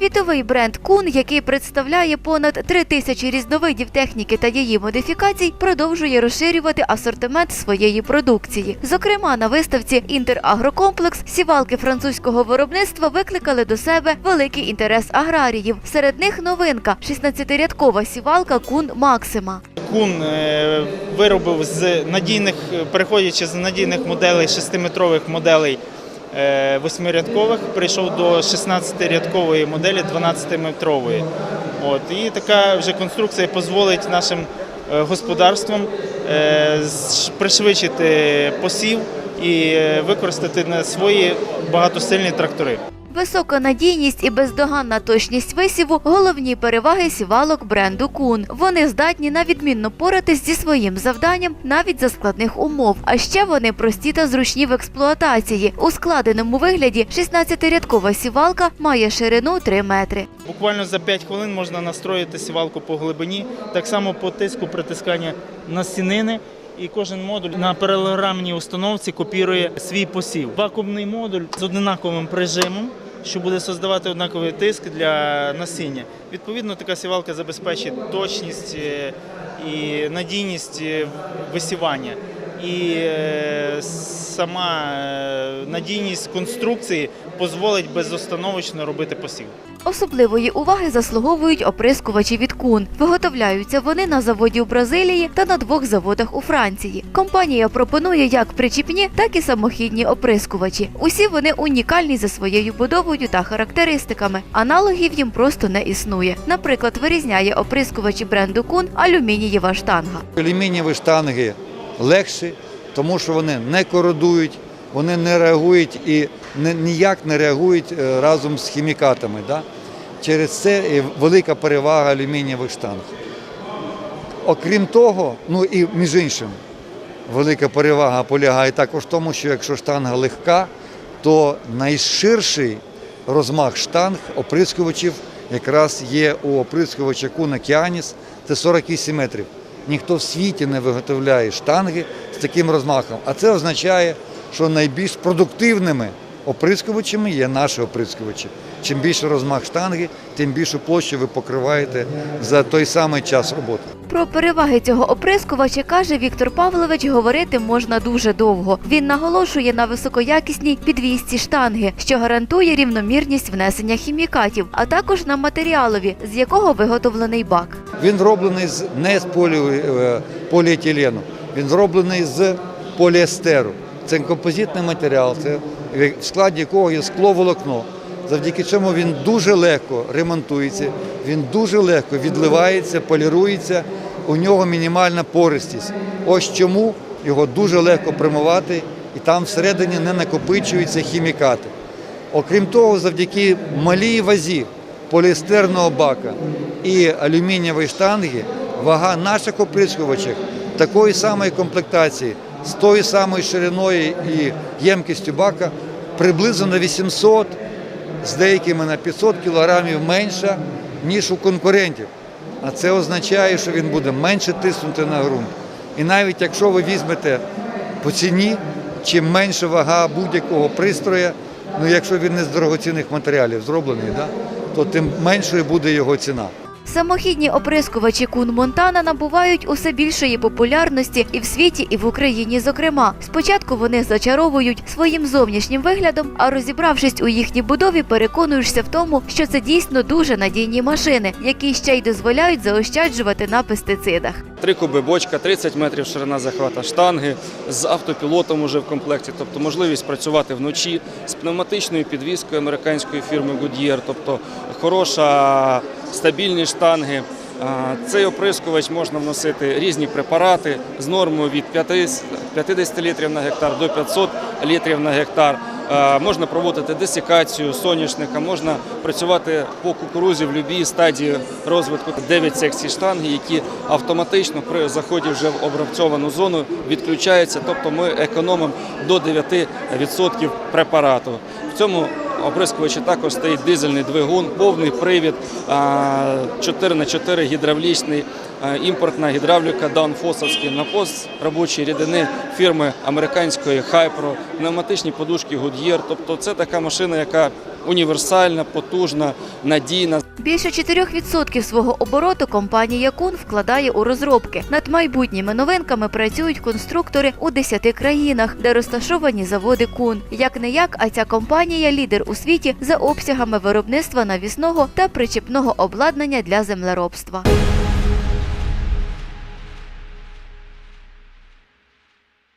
Світовий бренд Кун, який представляє понад три тисячі різновидів техніки та її модифікацій, продовжує розширювати асортимент своєї продукції. Зокрема, на виставці Інтерагрокомплекс сівалки французького виробництва викликали до себе великий інтерес аграріїв. Серед них новинка 16-рядкова сівалка Кун Максима. Кун е, виробив з надійних, переходячи з надійних моделей 6-метрових моделей е, восьмирядкових, прийшов до 16-рядкової моделі 12-метрової. От, і така вже конструкція дозволить нашим е, господарствам е, пришвидшити посів і е, використати на свої багатосильні трактори. Висока надійність і бездоганна точність висіву головні переваги сівалок бренду Кун. Вони здатні на відмінно поратись зі своїм завданням навіть за складних умов. А ще вони прості та зручні в експлуатації. У складеному вигляді 16-рядкова сівалка має ширину 3 метри. Буквально за 5 хвилин можна настроїти сівалку по глибині, так само по тиску притискання насінини. І кожен модуль на паралелограмній установці копірує свій посів. Вакуумний модуль з однаковим прижимом, що буде создавати однаковий тиск для насіння. Відповідно, така сівалка забезпечить точність е, і надійність е, висівання. І е, сама е, надійність конструкції дозволить безостановочно робити посів. Особливої уваги заслуговують оприскувачі від Кун. Виготовляються вони на заводі у Бразилії та на двох заводах у Франції. Компанія пропонує як причіпні, так і самохідні оприскувачі. Усі вони унікальні за своєю будовою та характеристиками. Аналогів їм просто не існує. Наприклад, вирізняє оприскувачі бренду Кун алюмінієва штанга. Алюмінієві штанги легші, тому що вони не кородують, вони не реагують і ніяк не реагують е, разом з хімікатами. Да? Через це велика перевага алюмінієвих штанг. Окрім того, ну і між іншим, велика перевага полягає також в тому, що якщо штанга легка, то найширший розмах штанг оприскувачів якраз є у оприскувача Куна Кіаніс, це 48 метрів. Ніхто в світі не виготовляє штанги з таким розмахом. А це означає, що найбільш продуктивними оприскувачами є наші оприскувачі. Чим більше розмах штанги, тим більшу площу ви покриваєте за той самий час роботи. Про переваги цього оприскувача каже Віктор Павлович, говорити можна дуже довго. Він наголошує на високоякісній підвісці штанги, що гарантує рівномірність внесення хімікатів, а також на матеріалові, з якого виготовлений бак. Він зроблений з не з полі, е, поліетилену, він зроблений з поліестеру. Це композитний матеріал, це в складі якого є скловолокно. Завдяки чому він дуже легко ремонтується, він дуже легко відливається, полірується, у нього мінімальна пористість. Ось чому його дуже легко примивати, і там всередині не накопичуються хімікати. Окрім того, завдяки малій вазі поліестерного бака і алюмінієвої штанги, вага наших оприскувачів такої самої комплектації, з тою самою шириною і ємкістю бака приблизно на 800, з деякими на 500 кілограмів менша, ніж у конкурентів. А це означає, що він буде менше тиснути на ґрунт. І навіть якщо ви візьмете по ціні, чим менша вага будь-якого пристрою, ну якщо він не з дорогоцінних матеріалів зроблений, да, то тим меншою буде його ціна. Самохідні оприскувачі Кун Монтана набувають усе більшої популярності і в світі, і в Україні. Зокрема, спочатку вони зачаровують своїм зовнішнім виглядом, а розібравшись у їхній будові, переконуєшся в тому, що це дійсно дуже надійні машини, які ще й дозволяють заощаджувати на пестицидах. Три куби бочка, 30 метрів ширина захвата штанги з автопілотом уже в комплекті, тобто можливість працювати вночі з пневматичною підвіскою американської фірми Goodyear, тобто хороша стабільні штанги. Цей оприскувач можна вносити різні препарати з нормою від 50 50 літрів на гектар до 500 літрів на гектар. Можна проводити десикацію соняшника, можна працювати по кукурузі в будь-якій стадії розвитку. 9 секцій штанги, які автоматично при заході вже в обрабцьовану зону відключаються, тобто ми економимо до 9% препарату. В цьому оприскувачі також стоїть дизельний двигун, повний привід, 4х4 гідравлічний, імпортна гідравліка Даунфосовський, напос робочої рідини фірми американської Хайпро, пневматичні подушки Goodyear. Тобто це така машина, яка універсальна, потужна, надійна. Більше 4% свого обороту компанія Кун вкладає у розробки. Над майбутніми новинками працюють конструктори у 10 країнах, де розташовані заводи Кун. Як не як, а ця компанія лідер у світі за обсягами виробництва навісного та причіпного обладнання для землеробства.